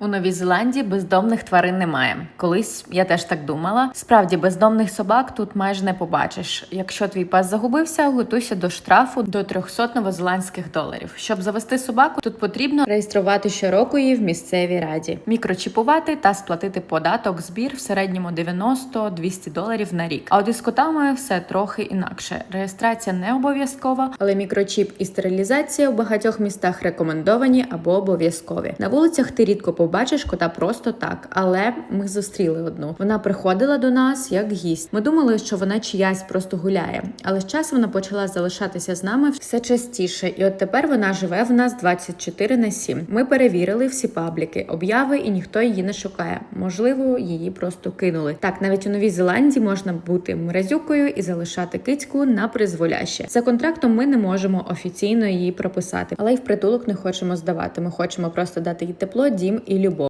У Новій Зеландії бездомних тварин немає. Колись я теж так думала. Справді, бездомних собак тут майже не побачиш. Якщо твій пес загубився, готуйся до штрафу до 300 новозеландських доларів. Щоб завести собаку, тут потрібно реєструвати щороку її в місцевій раді, мікрочіпувати та сплатити податок збір в середньому 90-200 доларів на рік. А от із котами все трохи інакше. Реєстрація не обов'язкова, але мікрочіп і стерилізація у багатьох містах рекомендовані або обов'язкові. На вулицях ти рідко побачиш кота просто так, але ми зустріли одну. Вона приходила до нас як гість. Ми думали, що вона чиясь просто гуляє, але з часом вона почала залишатися з нами все частіше, і от тепер вона живе в нас 24 на 7. Ми перевірили всі пабліки, обяви, і ніхто її не шукає. Можливо, її просто кинули. Так, навіть у Новій Зеландії можна бути мразюкою і залишати кицьку на призволяще. За контрактом ми не можемо офіційно її прописати, але й в притулок не хочемо здавати. Ми хочемо просто дати їй тепло, дім і любов.